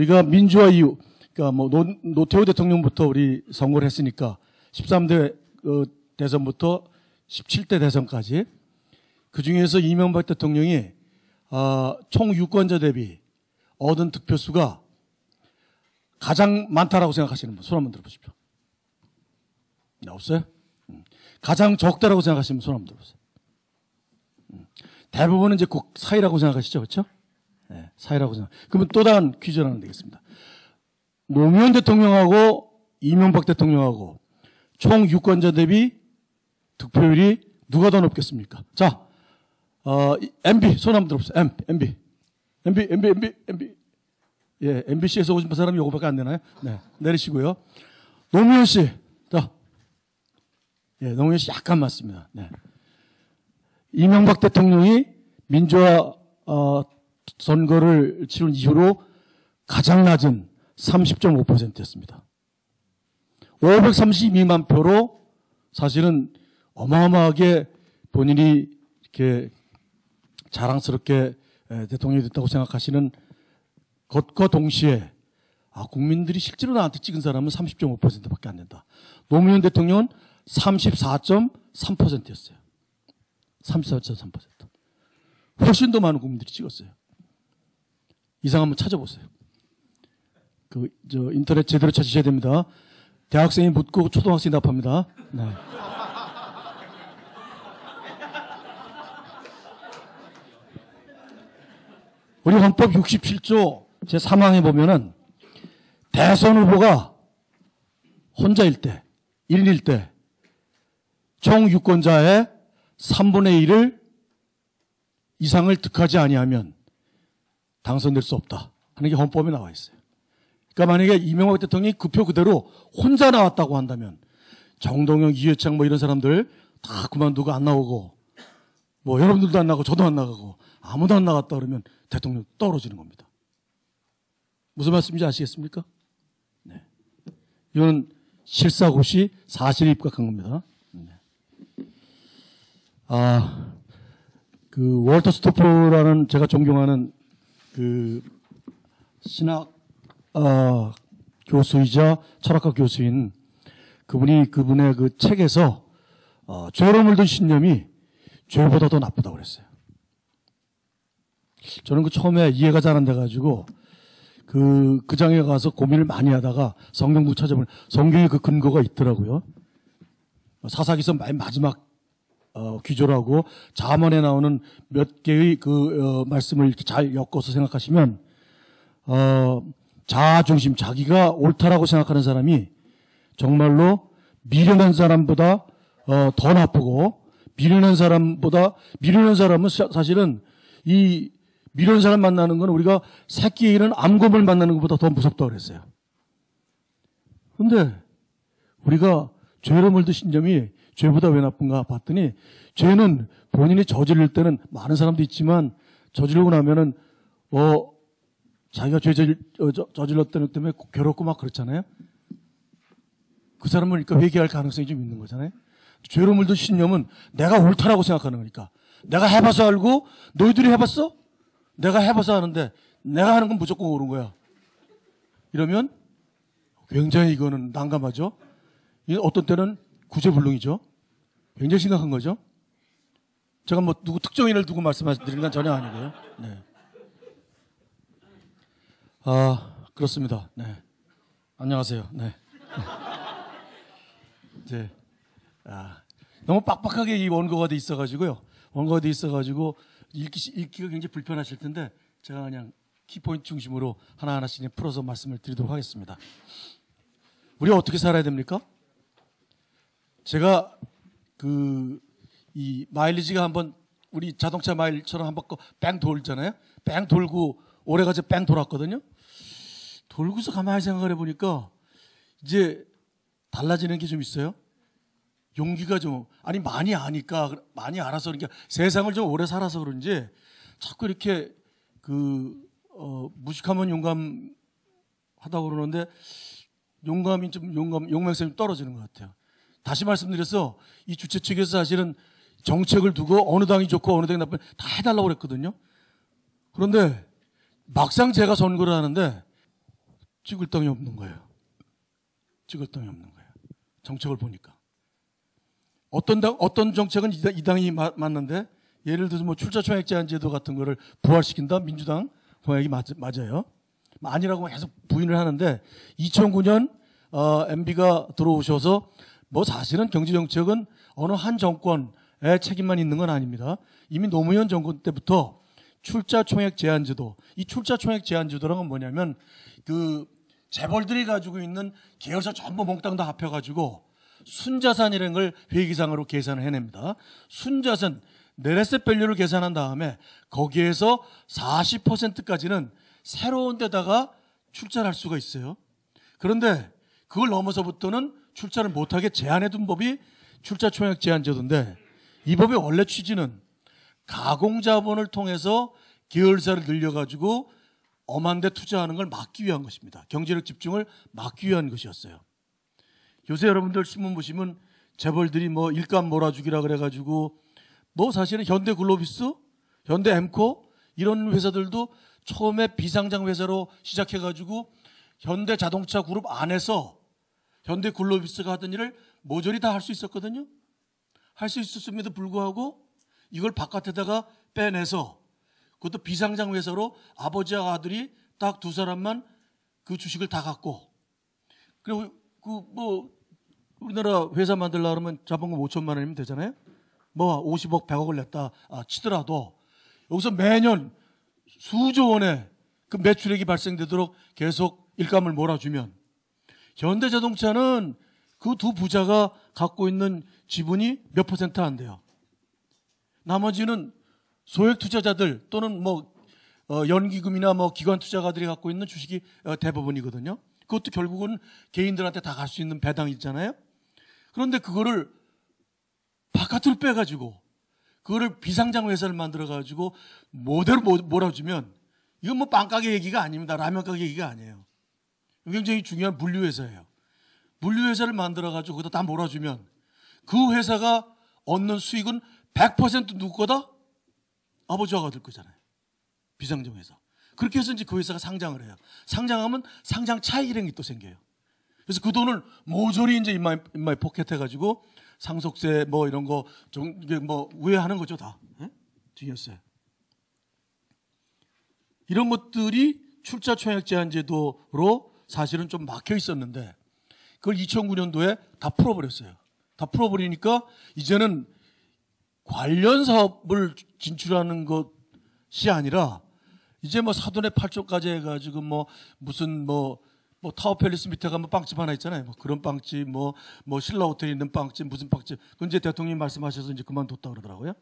우리가 민주화 이후, 그러니까 뭐 노, 노태우 대통령부터 우리 선거를 했으니까 13대 어, 대선부터 17대 대선까지 그 중에서 이명박 대통령이 어, 총 유권자 대비 얻은 득표수가 가장 많다라고 생각하시는 분 손 한번 들어보십시오. 네, 없어요? 음. 가장 적다라고 생각하시는 분 손 한번 들어보세요. 음. 대부분은 이제 꼭 사이라고 생각하시죠, 그렇죠? 네, 사이라고 생각. 그러면 또 다른 퀴즈를 하나 되겠습니다. 노무현 대통령하고 이명박 대통령하고 총 유권자 대비 득표율이 누가 더 높겠습니까? 자, 어, MB 손 한번 들어보세요. M, MB, MB, MB, MB, MB. 예, MBC에서 오신 사람이 요거밖에 안 되나요? 네, 내리시고요. 노무현 씨, 자, 예, 노무현 씨 약간 맞습니다. 네. 이명박 대통령이 민주화 어, 선거를 치른 이후로 가장 낮은 30.5%였습니다. 532만 표로 사실은 어마어마하게 본인이 이렇게 자랑스럽게 대통령이 됐다고 생각하시는 것과 동시에 아, 국민들이 실제로 나한테 찍은 사람은 30.5%밖에 안 된다. 노무현 대통령은 34.3%였어요. 34.3%. 훨씬 더 많은 국민들이 찍었어요. 이상 한번 찾아보세요. 그, 저, 인터넷 제대로 찾으셔야 됩니다. 대학생이 묻고 초등학생이 답합니다. 네. 우리 헌법 67조 제3항에 보면은 대선 후보가 혼자일 때, 1일 때, 총 유권자의 3분의 1을 이상을 득하지 아니하면 당선될 수 없다 하는 게 헌법에 나와 있어요. 그러니까 만약에 이명박 대통령이 그 표 그대로 혼자 나왔다고 한다면 정동영, 이회창 뭐 이런 사람들 다 그만두고 안 나오고 뭐 여러분들도 안 나가고 저도 안 나가고 아무도 안 나갔다 그러면 대통령 떨어지는 겁니다. 무슨 말씀인지 아시겠습니까? 네. 이건 실사고시 사실에 입각한 겁니다. 네. 아, 그 월터 스토프라는 제가 존경하는 그 신학 어, 교수이자 철학과 교수인 그분이 그분의 그 책에서 어, 죄로 물든 신념이 죄보다 더 나쁘다고 그랬어요. 저는 그 처음에 이해가 잘 안 돼가지고 그, 그 장에 가서 고민을 많이 하다가 성경도 찾아보면 성경에 그 근거가 있더라고요. 사사기서 맨 마지막 어, 귀조라고 자문에 나오는 몇 개의 그 어, 말씀을 이렇게 잘 엮어서 생각하시면 어, 자아 중심 자기가 옳다라고 생각하는 사람이 정말로 미련한 사람보다 어, 더 나쁘고 미련한 사람보다 미련한 사람은 사, 실은 이 미련한 사람 만나는 건 우리가 새끼에 이른 암곰을 만나는 것보다 더 무섭다고 그랬어요. 근데 우리가 죄로 물든 신점이 죄보다 왜 나쁜가 봤더니 죄는 본인이 저지를 때는 많은 사람도 있지만 저지르고 나면은 어 자기가 죄 저질, 어, 저질렀다는 때문에 괴롭고 막 그렇잖아요. 그 사람을 그러니까 회개할 가능성이 좀 있는 거잖아요. 죄로 물든 신념은 내가 옳다라고 생각하는 거니까. 내가 해봐서 알고 너희들이 해봤어? 내가 해봐서 하는데 내가 하는 건 무조건 옳은 거야. 이러면 굉장히 이거는 난감하죠. 어떤 때는 구제불능이죠. 굉장히 심각한 거죠. 제가 뭐 누구 특정인을 두고 말씀드리는 건 전혀 아니고요. 네. 아, 그렇습니다. 네. 안녕하세요. 네. 이제, 아, 너무 빡빡하게 이 원고가 돼 있어가지고요. 원고가 돼 있어가지고 읽기, 읽기가 굉장히 불편하실 텐데 제가 그냥 키포인트 중심으로 하나하나씩 풀어서 말씀을 드리도록 하겠습니다. 우리가 어떻게 살아야 됩니까? 제가 그, 이 마일리지가 한번 우리 자동차 마일처럼 한번 뺑 돌잖아요? 뺑 돌고 오래가지 뺑 돌았거든요? 돌고서 가만히 생각을 해보니까 이제 달라지는 게 좀 있어요. 용기가 좀, 아니, 많이 아니까, 많이 알아서, 그러니까 세상을 좀 오래 살아서 그런지 자꾸 이렇게 그, 어, 무식하면 용감 하다고 그러는데 용감이 좀, 용감, 용맹성이 좀 떨어지는 것 같아요. 다시 말씀드려서 이 주최 측에서 사실은 정책을 두고 어느 당이 좋고 어느 당이 나쁜 다 해달라고 그랬거든요. 그런데 막상 제가 선거를 하는데 찍을 땅이 없는 거예요. 찍을 땅이 없는 거예요. 정책을 보니까. 어떤 당, 어떤 정책은 이, 당- 이 당이 마- 맞는데 예를 들어서 뭐 출자 총액 제한 제도 같은 거를 부활시킨다 민주당 공약이 맞, 맞아요. 아니라고 계속 부인을 하는데 2009년 어, MB가 들어오셔서 뭐 사실은 경제 정책은 어느 한 정권의 책임만 있는 건 아닙니다. 이미 노무현 정권 때부터 출자 총액 제한 제도, 이 출자 총액 제한 제도란 건 뭐냐면 그 재벌들이 가지고 있는 계열사 전부 몽땅 다 합해 가지고 순자산이라는 걸 회계상으로 계산을 해냅니다. 순자산 네레셋 밸류를 계산한 다음에 거기에서 40%까지는 새로운 데다가 출자를 할 수가 있어요. 그런데 그걸 넘어서부터는 출자를 못하게 제한해 둔 법이 출자 총액 제한 제도인데 이 법의 원래 취지는 가공자본을 통해서 계열사를 늘려가지고 엄한 데 투자하는 걸 막기 위한 것입니다. 경제력 집중을 막기 위한 것이었어요. 요새 여러분들 신문 보시면 재벌들이 뭐 일감 몰아주기라 그래가지고 뭐 사실은 현대 글로비스, 현대 엠코 이런 회사들도 처음에 비상장 회사로 시작해가지고 현대 자동차 그룹 안에서 현대 글로비스가 하던 일을 모조리 다 할 수 있었거든요. 할 수 있었음에도 불구하고 이걸 바깥에다가 빼내서 그것도 비상장 회사로 아버지와 아들이 딱 두 사람만 그 주식을 다 갖고 그리고 그 뭐 우리나라 회사 만들려 그러면 자본금 5천만 원이면 되잖아요. 뭐 50억, 100억을 냈다 아, 치더라도 여기서 매년 수조 원의 그 매출액이 발생되도록 계속 일감을 몰아주면 현대자동차는 그 두 부자가 갖고 있는 지분이 몇 퍼센트 안 돼요. 나머지는 소액 투자자들 또는 뭐 어, 연기금이나 뭐 기관 투자가들이 갖고 있는 주식이 어, 대부분이거든요. 그것도 결국은 개인들한테 다 갈 수 있는 배당이 있잖아요. 그런데 그거를 바깥으로 빼가지고 그거를 비상장 회사를 만들어가지고 모델로 몰- 몰아주면 이건 뭐 빵가게 얘기가 아닙니다. 라면 가게 얘기가 아니에요. 굉장히 중요한 물류회사예요. 물류회사를 만들어가지고 거기다 다 몰아주면 그 회사가 얻는 수익은 100% 누구 거다? 아버지와 아들 거잖아요. 비상장 회사. 그렇게 해서 이제 그 회사가 상장을 해요. 상장하면 상장 차익이라는 게또 생겨요. 그래서 그 돈을 모조리 이제 인마이, 인마이 포켓 해가지고 상속세 뭐 이런 거 좀, 뭐 우회하는 거죠, 다. 예? 중요했어요. 이런 것들이 출자 총액 제한 제도로 사실은 좀 막혀 있었는데 그걸 2009년도에 다 풀어버렸어요. 다 풀어버리니까 이제는 관련 사업을 진출하는 것이 아니라 이제 뭐 사돈의 팔촌까지 해가지고 뭐 무슨 뭐, 뭐 타워 팰리스 밑에 가면 빵집 하나 있잖아요. 뭐 그런 빵집, 뭐, 뭐 신라 호텔에 있는 빵집, 무슨 빵집. 그건 이제 대통령이 말씀하셔서 이제 그만뒀다 그러더라고요.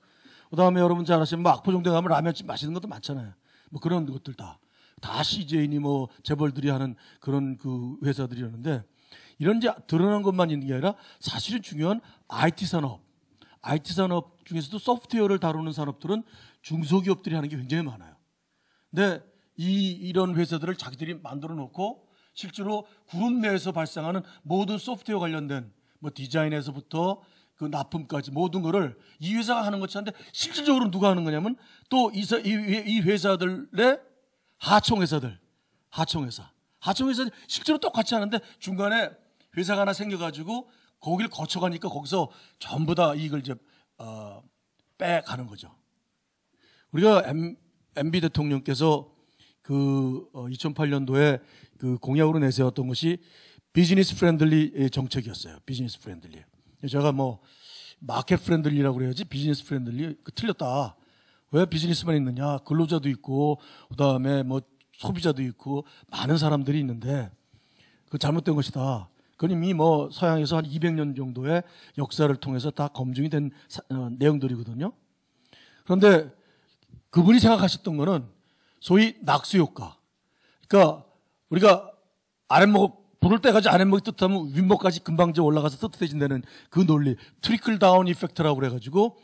그 다음에 여러분 잘 아시는 뭐 악포정대 가면 라면집 맛있는 것도 많잖아요. 뭐 그런 것들 다. 다 CJ니 뭐 재벌들이 하는 그런 그 회사들이었는데 이런 이제 드러난 것만 있는 게 아니라 사실은 중요한 IT 산업, IT 산업 중에서도 소프트웨어를 다루는 산업들은 중소기업들이 하는 게 굉장히 많아요. 근데 이 이런 회사들을 자기들이 만들어 놓고 실제로 그룹 내에서 발생하는 모든 소프트웨어 관련된 뭐 디자인에서부터 그 납품까지 모든 거를 이 회사가 하는 것이 한데 실질적으로 누가 하는 거냐면 또이이 회사들의 하청 회사들, 하청 회사, 하청 회사 실제로 똑같이 하는데 중간에 회사가 하나 생겨가지고 거기를 거쳐가니까 거기서 전부 다 이익을 이제 어, 빼가는 거죠. 우리가 M, MB 대통령께서 그 어, 2008년도에 그 공약으로 내세웠던 것이 비즈니스 프렌들리 정책이었어요. 비즈니스 프렌들리. 제가 뭐 마켓 프렌들리라고 그래야지 비즈니스 프렌들리 그 틀렸다. 왜 비즈니스만 있느냐? 근로자도 있고 그다음에 뭐 소비자도 있고 많은 사람들이 있는데 그 잘못된 것이다. 그건 이미 뭐 서양에서 한 200년 정도의 역사를 통해서 다 검증이 된 사, 어, 내용들이거든요. 그런데 그분이 생각하셨던 거는 소위 낙수 효과. 그러니까 우리가 아랫목 불을 때까지 아랫목이 뜨뜻하면 윗목까지 금방 저 올라가서 뜨뜻해진다는 그 논리, 트리클 다운 이펙트라고 그래 가지고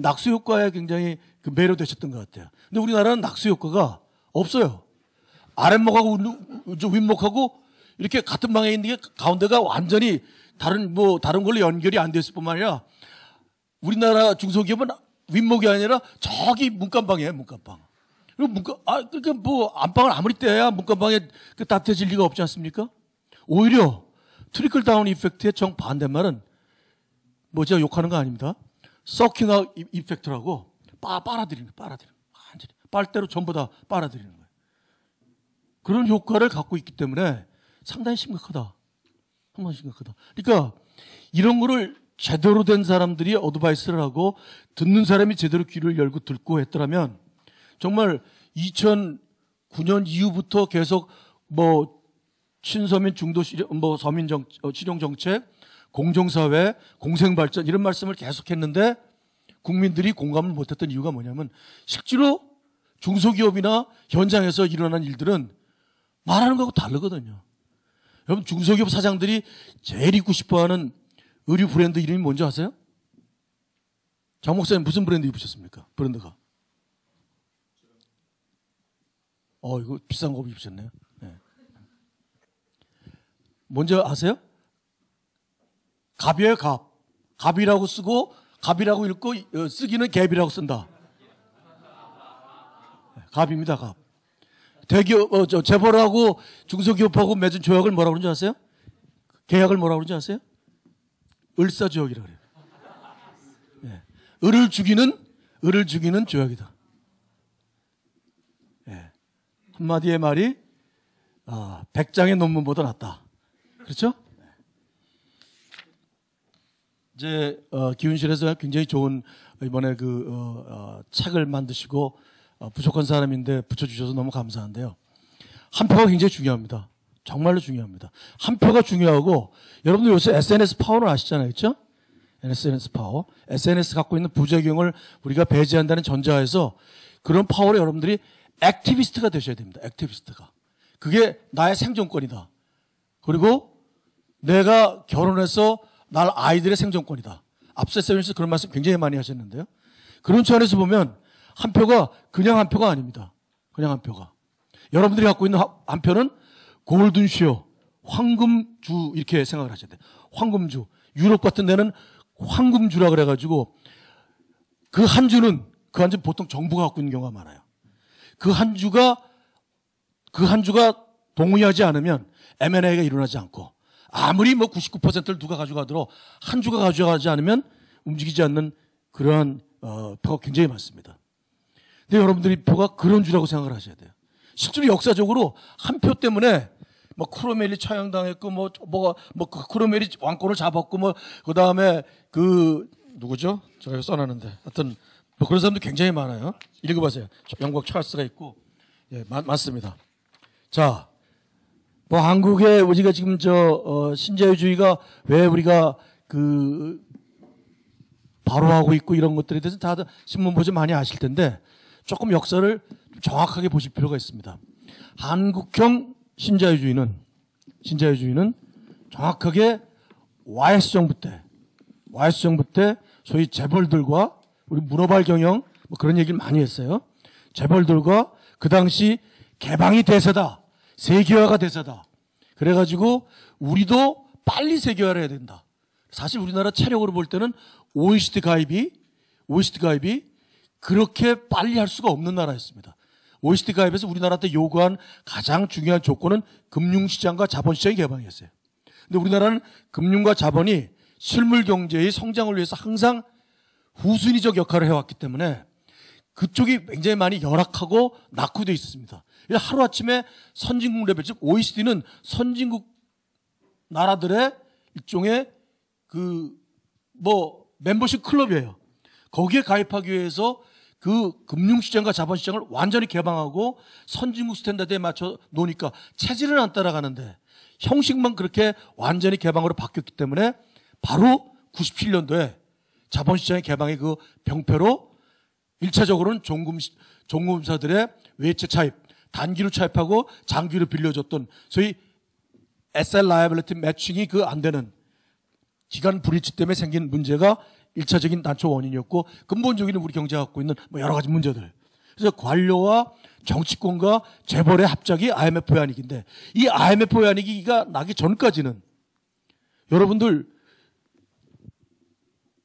낙수 효과에 굉장히 그 매료되셨던 것 같아요. 근데 우리나라는 낙수 효과가 없어요. 아랫목하고 저 윗목하고 이렇게 같은 방에 있는 게 가운데가 완전히 다른 뭐 다른 걸로 연결이 안 됐을 뿐만 아니라 우리나라 중소기업은 윗목이 아니라 저기 문간방이에요, 문간방. 그리고 문과, 아, 그러니까 뭐, 안방을 아무리 떼야 문과방에 그 따뜻해질 리가 없지 않습니까? 오히려 트리클 다운 이펙트의 정 반대말은 뭐 제가 욕하는 거 아닙니다. 서킹 아웃 이- 이펙트라고 빠, 빨아들이는 거예요. 빨아들이는 거예요. 완전히. 빨대로 전부 다 빨아들이는 거예요. 그런 효과를 갖고 있기 때문에 상당히 심각하다. 상당히 심각하다. 그러니까 이런 거를 제대로 된 사람들이 어드바이스를 하고 듣는 사람이 제대로 귀를 열고 듣고 했더라면 정말 2009년 이후부터 계속 뭐 친서민 중도 실용, 뭐 서민 정, 어, 실용 정책, 공정사회, 공생발전 이런 말씀을 계속했는데 국민들이 공감을 못했던 이유가 뭐냐면 실제로 중소기업이나 현장에서 일어난 일들은 말하는 거하고 다르거든요. 여러분 중소기업 사장들이 제일 입고 싶어하는 의류 브랜드 이름이 뭔지 아세요? 장 목사님 무슨 브랜드 입으셨습니까? 브랜드가? 어 이거 비싼 거 입으셨네요. 네. 뭔지 아세요? 갑이에요 갑. 갑이라고 쓰고 갑이라고 읽고 어, 쓰기는 갭이라고 쓴다. 네, 갑입니다 갑. 대기업 어, 저 재벌하고 중소기업하고 맺은 조약을 뭐라고 그러는지 아세요? 계약을 뭐라고 그러는지 아세요? 을사조약이라 그래요. 예. 을을 죽이는 을을 죽이는 조약이다. 예. 한마디의 말이 아, 백장의 논문보다 낫다. 그렇죠? 이제 어, 기훈실에서 굉장히 좋은 이번에 그 어, 어, 책을 만드시고 어, 부족한 사람인데 붙여주셔서 너무 감사한데요. 한 표가 굉장히 중요합니다. 정말로 중요합니다. 한 표가 중요하고 여러분들 요새 SNS 파워를 아시잖아요, 그렇죠? SNS 파워, SNS 갖고 있는 부작용을 우리가 배제한다는 전제하에서 그런 파워를 여러분들이 액티비스트가 되셔야 됩니다. 액티비스트가. 그게 나의 생존권이다. 그리고 내가 결혼해서 날 아이들의 생존권이다. 앞서 세미에서 그런 말씀 굉장히 많이 하셨는데요. 그런 차원에서 보면 한 표가 그냥 한 표가 아닙니다. 그냥 한 표가. 여러분들이 갖고 있는 하- 한 표는 골든쇼, 황금주 이렇게 생각을 하셔야 돼요. 황금주. 유럽 같은 데는 황금주라 그래가지고 그 한 주는 그 한 주 보통 정부가 갖고 있는 경우가 많아요. 그 한 주가 그 한 주가 동의하지 않으면 M&A가 일어나지 않고 아무리 뭐 99%를 누가 가져가도록 한 주가 가져가지 않으면 움직이지 않는 그러한 어, 표가 굉장히 많습니다. 근데 여러분들이 표가 그런 주라고 생각을 하셔야 돼요. 실제로 역사적으로 한 표 때문에 뭐 크로멜이 처형당했고 뭐 뭐가 뭐그 크로멜이 왕권을 잡았고 뭐 그다음에 그 누구죠? 제가 써놨는데 하여튼 뭐 그런 사람도 굉장히 많아요. 읽어보세요. 영국 찰스가 있고 예, 많, 많습니다. 자, 뭐 한국에 우리가 지금 저 어, 신자유주의가 왜 우리가 그 바로 하고 있고 이런 것들에 대해서 다들 신문 보시 많이 아실 텐데 조금 역사를 좀 정확하게 보실 필요가 있습니다. 한국형 신자유주의는 신자유주의는 정확하게 YS 정부 때 YS 정부 때 소위 재벌들과 우리 문어발 경영 뭐 그런 얘기를 많이 했어요. 재벌들과 그 당시 개방이 대세다. 세계화가 대세다. 그래가지고 우리도 빨리 세계화를 해야 된다. 사실 우리나라 체력으로 볼 때는 OECD 가입이 OECD 가입이 그렇게 빨리 할 수가 없는 나라였습니다. OECD 가입에서 우리나라한테 요구한 가장 중요한 조건은 금융시장과 자본시장의 개방이었어요. 근데 우리나라는 금융과 자본이 실물 경제의 성장을 위해서 항상 후순위적 역할을 해왔기 때문에 그쪽이 굉장히 많이 열악하고 낙후되어 있었습니다. 하루아침에 선진국 레벨, 즉 OECD는 선진국 나라들의 일종의 그 뭐 멤버십 클럽이에요. 거기에 가입하기 위해서 그 금융시장과 자본시장을 완전히 개방하고 선진국 스탠다드에 맞춰 놓으니까 체질은 안 따라가는데 형식만 그렇게 완전히 개방으로 바뀌었기 때문에 바로 97년도에 자본시장의 개방의 그 병폐로 1차적으로는 종금, 종금사들의 외채 차입, 단기로 차입하고 장기로 빌려줬던 소위 SL 라이ability 매칭이 그 안 되는 기간 불이치 때문에 생긴 문제가 1차적인 난초 원인이었고 근본적인 우리 경제가 갖고 있는 뭐 여러 가지 문제들. 그래서 관료와 정치권과 재벌의 합작이 IMF 외환위기인데 이 IMF 외환위기가 나기 전까지는 여러분들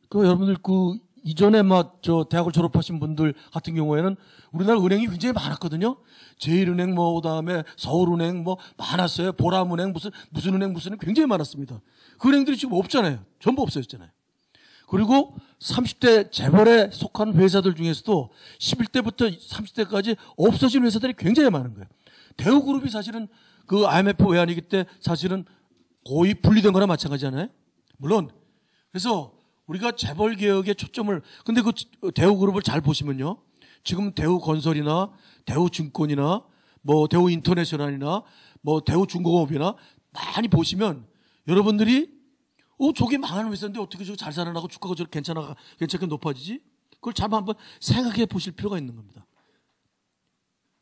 그 여러분들 그 이전에 막저 대학을 졸업하신 분들 같은 경우에는 우리나라 은행이 굉장히 많았거든요. 제일은행 뭐 그다음에 서울은행 뭐 많았어요. 보람은행 무슨 무슨 은행 무슨 은행 굉장히 많았습니다. 그 은행들이 지금 없잖아요. 전부 없어졌잖아요. 그리고 30대 재벌에 속한 회사들 중에서도 11대부터 30대까지 없어진 회사들이 굉장히 많은 거예요. 대우그룹이 사실은 그 IMF 외환위기 때 사실은 거의 분리된 거나 마찬가지잖아요. 물론 그래서 우리가 재벌 개혁에 초점을 근데 그 대우 그룹을 잘 보시면요. 지금 대우 건설이나 대우 증권이나 뭐 대우 인터내셔널이나 뭐 대우 중공업이나 많이 보시면 여러분들이 어 저게 망하는 회사인데 어떻게 저거 잘 살아나고 주가가 저렇게 괜찮아 괜찮게 높아지지? 그걸 잘 한번 생각해 보실 필요가 있는 겁니다.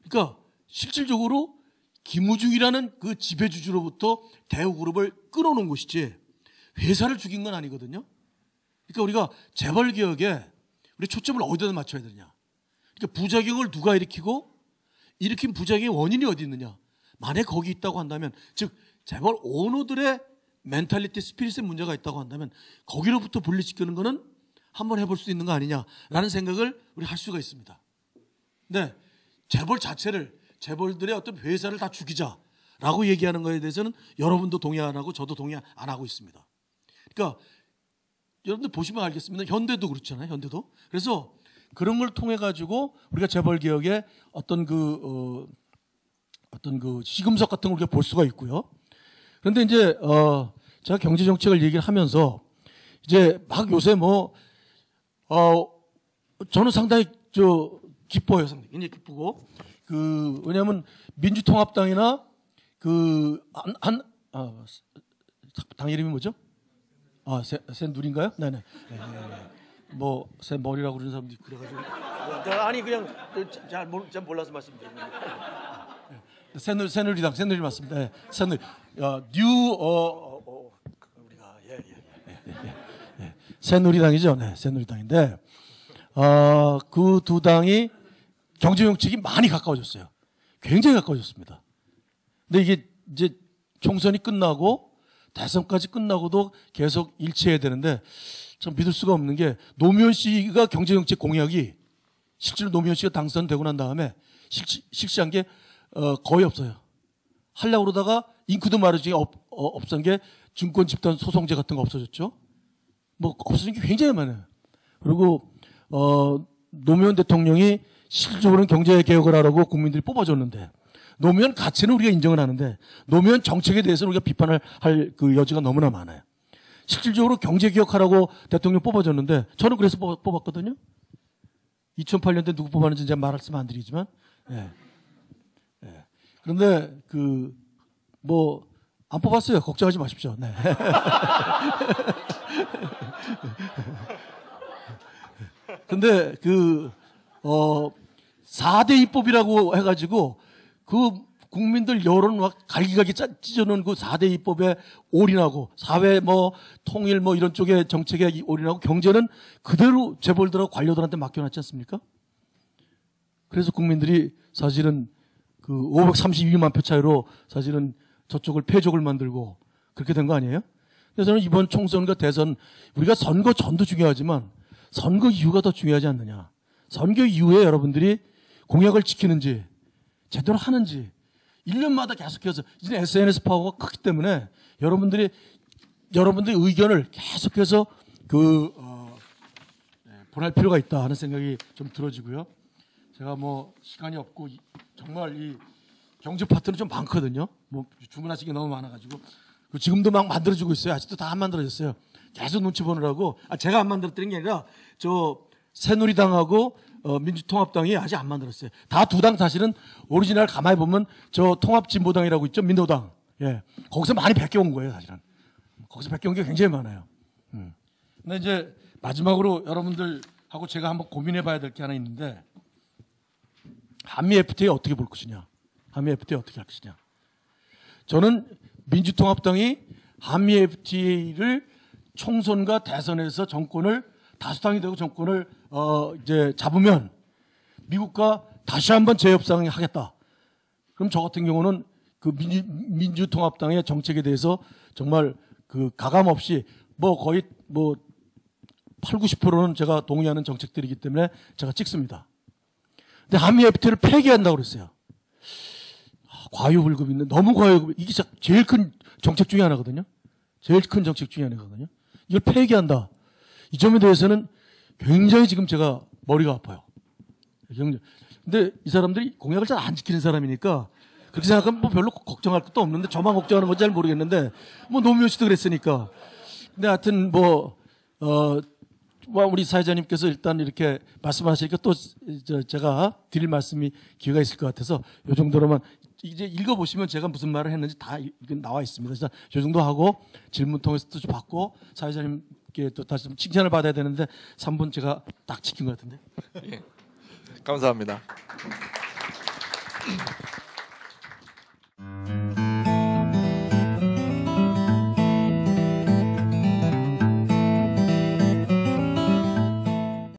그러니까 실질적으로 김우중이라는 그 지배주주로부터 대우그룹을 끊어놓은 것이지 회사를 죽인 건 아니거든요. 그러니까 우리가 재벌 개혁에 우리 초점을 어디다 맞춰야 되느냐? 그러니까 부작용을 누가 일으키고 일으킨 부작용의 원인이 어디 있느냐? 만약 거기 있다고 한다면 즉 재벌 오너들의 멘탈리티 스피릿에 문제가 있다고 한다면 거기로부터 분리시키는 거는 한번 해볼 수 있는 거 아니냐라는 생각을 우리 할 수가 있습니다. 네, 재벌 자체를 재벌들의 어떤 회사를 다 죽이자라고 얘기하는 거에 대해서는 여러분도 동의 안 하고 저도 동의 안 하고 있습니다. 그러니까 여러분들 보시면 알겠습니다. 현대도 그렇잖아요. 현대도. 그래서 그런 걸 통해 가지고 우리가 재벌 개혁의 어떤 그 어, 어떤 그 시금석 같은 걸 우리가 볼 수가 있고요. 그런데 이제 어 제가 경제 정책을 얘기를 하면서 이제 막 요새 뭐 어 저는 상당히 저 기뻐요. 상당히 굉장히 기쁘고 그 왜냐하면 민주통합당이나 그한한 아, 당 이름이 뭐죠? 아, 새, 새누인가요 네네. 네, 네, 네. 뭐, 새 머리라고 그러는 사람도 있고 그래가지고. 아니, 그냥 잘, 몰, 잘 몰라서 말씀드립니다. 새누리, 새누리당, 새누리 맞습니다. 네, 새누리. 어, 뉴, 어, 어, 어, 우리가, 예, 예, 예, 예, 예. 새누리당이죠. 네, 새누리당인데, 어, 그 두 당이 경제정책이 많이 가까워졌어요. 굉장히 가까워졌습니다. 근데 이게 이제 총선이 끝나고 대선까지 끝나고도 계속 일치해야 되는데 참 믿을 수가 없는 게 노무현 씨가 경제정책 공약이 실제로 노무현 씨가 당선되고 난 다음에 실시, 실시한 게 어, 거의 없어요. 하려고 그러다가 잉크도 마르지 없, 어, 없은 게 증권 집단 소송제 같은 거 없어졌죠. 뭐 없어진 게 굉장히 많아요. 그리고 어, 노무현 대통령이 실질적으로는 경제 개혁을 하라고 국민들이 뽑아줬는데 노무현 가치는 우리가 인정을 하는데 노무현 정책에 대해서는 우리가 비판을 할 그 여지가 너무나 많아요. 실질적으로 경제 개혁하라고 대통령 뽑아줬는데 저는 그래서 뽑았 거든요. 2008년때 누구 뽑았는지 제가 말씀 안 드리지만 예. 예. 그런데 그 뭐 안 뽑았어요. 걱정하지 마십시오. 네. 근데 그 어, 4대 입법이라고 해가지고 그 국민들 여론 막 갈기갈기 찢어놓은 그 4대 입법에 올인하고 사회 뭐 통일 뭐 이런 쪽에 정책에 올인하고 경제는 그대로 재벌들하고 관료들한테 맡겨놨지 않습니까? 그래서 국민들이 사실은 그 532만 표 차이로 사실은 저쪽을 패족을 만들고 그렇게 된 거 아니에요? 그래서 저는 이번 총선과 대선 우리가 선거 전도 중요하지만 선거 이후가 더 중요하지 않느냐. 선거 이후에 여러분들이 공약을 지키는지 제대로 하는지 1년마다 계속해서 이제 SNS 파워가 크기 때문에 여러분들이 여러분들의 의견을 계속해서 그 어, 네, 보낼 필요가 있다 하는 생각이 좀 들어지고요. 제가 뭐 시간이 없고 정말 이 경제 파트는 좀 많거든요. 뭐 주문하신 게 너무 많아가지고 지금도 막 만들어지고 있어요. 아직도 다 안 만들어졌어요. 계속 눈치 보느라고 아, 제가 안 만들었다는 게 아니라 저 새누리당하고 어, 민주통합당이 아직 안 만들었어요. 다 두 당 사실은 오리지널 가만히 보면 저 통합진보당이라고 있죠. 민노당. 예. 거기서 많이 베껴온 거예요, 사실은. 거기서 베껴온 게 굉장히 많아요. 음. 근데 이제 마지막으로 여러분들하고 제가 한번 고민해 봐야 될 게 하나 있는데 한미 FTA 어떻게 볼 것이냐. 한미 FTA 어떻게 할 것이냐. 저는 민주통합당이 한미 FTA를 총선과 대선에서 정권을 다수당이 되고 정권을 어 이제 잡으면 미국과 다시 한번 재협상을 하겠다. 그럼 저 같은 경우는 그 민주, 민주통합당의 정책에 대해서 정말 그 가감 없이 뭐 거의 뭐 8, 90%는 제가 동의하는 정책들이기 때문에 제가 찍습니다. 근데 한미 FTA를 폐기한다고 그랬어요. 아, 과유불급인데 너무 과유불급 이게 제일 큰 정책 중에 하나거든요. 제일 큰 정책 중에 하나거든요. 이걸 폐기한다. 이 점에 대해서는 굉장히 지금 제가 머리가 아파요. 근데 이 사람들이 공약을 잘 안 지키는 사람이니까 그렇게 생각하면 뭐 별로 걱정할 것도 없는데 저만 걱정하는 건지 잘 모르겠는데 뭐 노무현 씨도 그랬으니까. 근데 하여튼 뭐, 어, 뭐 우리 사회자님께서 일단 이렇게 말씀하시니까 또 저, 제가 드릴 말씀이 기회가 있을 것 같아서 요 정도로만 이제 읽어보시면 제가 무슨 말을 했는지 다 나와 있습니다. 그래서 요 정도 하고 질문 통해서 또좀 받고 사회자님 께또 다시 좀 칭찬을 받아야 되는데 3분 제가 딱 지킨 것 같은데. 감사합니다.